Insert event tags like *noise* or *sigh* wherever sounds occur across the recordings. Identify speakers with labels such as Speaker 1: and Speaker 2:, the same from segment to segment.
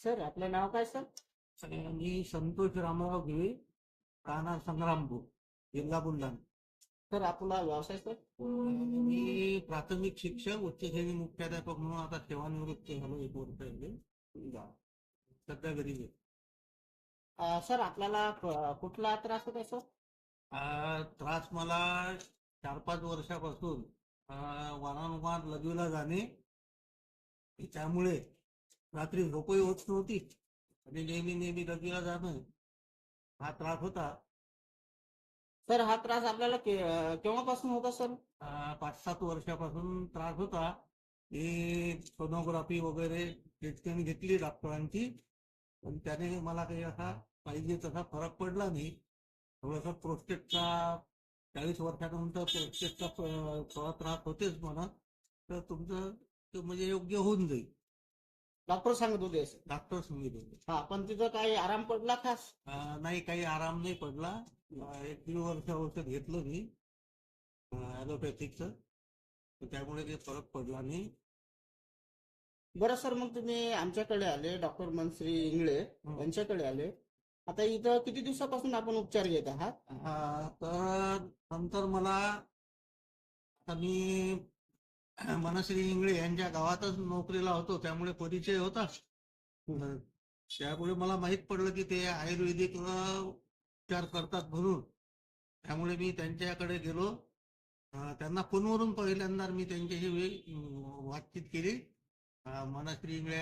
Speaker 1: Sir आपलं नाव काय सर
Speaker 2: मी संतोष रामराव गिळे राणा संग्रामपूर जिल्हा बुलढाणा
Speaker 1: सर आपला व्यवसाय सर
Speaker 2: मी प्राथमिक शिक्षक उच्च श्रेणी मुख्याध्यापक म्हणून आता सेवानिवृत्त झालो एक वर्ष झाले. सध्या घरी.
Speaker 1: अं, सर आपल्याला कुठला त्रास होता सर
Speaker 2: त्रास मला चार पाच वर्षापासून वारंवार लघवीला जाणे त्यामुळे रात्री झोपही होत नव्हती. आणि नेहमी नेहमी लघवीला जाणं हा त्रास होता.
Speaker 1: सर हा त्रास आपल्याला के- केव्हापासून होता सर?
Speaker 2: पाच सात वर्षापासून त्रास होता. ही सोनोग्राफी वगैरे ट्रीटमेंट घेतली डॉक्टरांची. पण त्याने मला काही असा पाहिजे तसा फरक पडला नाही. थोडासा प्रोस्टेटचा चाळीस वर्षानंतर प्रोस्टेटचा थोडा त्रास होतेच मला. तर तुमचं म्हणजे योग्य होऊन जाईल.
Speaker 1: डॉक्टर सांगत होते
Speaker 2: डॉक्टर सांगितलं
Speaker 1: हा पण तिथं काही आराम पडला खास?
Speaker 2: नाही काही आराम नाही पडला. एक दीड वर्ष औषध घेतलं मी ॲलोपॅथिकचं त्यामुळे काही फरक पडला नाही.
Speaker 1: बरं सर मग तुम्ही आमच्याकडे आले डॉक्टर मनश्री इंगळे
Speaker 2: हं.
Speaker 1: यांच्याकडे आले. आता इथं किती दिवसापासून आपण उपचार घेत आहात?
Speaker 2: तर नंतर मला आता मी *coughs* मनश्री इंगळे यांच्या गावातच नोकरीला होतो त्यामुळे परिचय होता. त्यामुळे मला माहीत पडलं की ते आयुर्वेदिक उपचार करतात म्हणून. त्यामुळे मी त्यांच्याकडे गेलो. त्यांना फोनवरून पहिल्यांदा मी त्यांच्याशी वे- अं, बातचीत केली. मनश्री इंगळे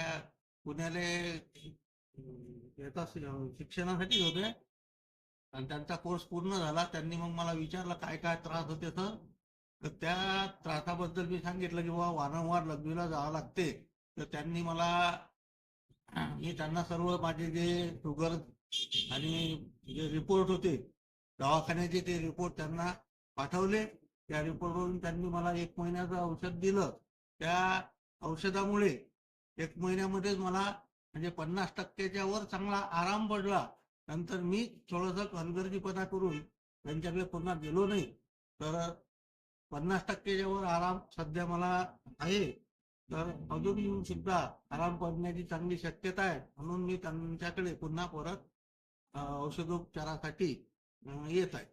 Speaker 2: पुण्याला येतात शिक्षणासाठी होते. आणि त्यांचा कोर्स पूर्ण झाला. त्यांनी मग मला विचारलं काय काय त्रास होते तर तर त्या त्रासाबद्दल मी सांगितलं की बाबा वारंवार लघवीला जावं लागते. तर त्यांनी मला मी त्यांना सर्व माझे जे शुगर आणि जे रिपोर्ट होते दवाखान्याचे ते रिपोर्ट त्यांना पाठवले. त्या रिपोर्टवरून त्यांनी मला एक महिन्याचं औषध दिलं. त्या औषधामुळे एक महिन्यामध्येच मला म्हणजे पन्नास टक्क्याच्या वर चांगला आराम पडला. नंतर मी थोडस हलगर्जीपणा करून त्यांच्याकडे पुन्हा गेलो नाही. तर पन्नास टक्क्याच्या वर आराम सध्या मला आहे तर अजून सुद्धा आराम पडण्याची चांगली शक्यता आहे. म्हणून मी त्यांच्याकडे पुन्हा परत औषधोपचारासाठी येत आहे.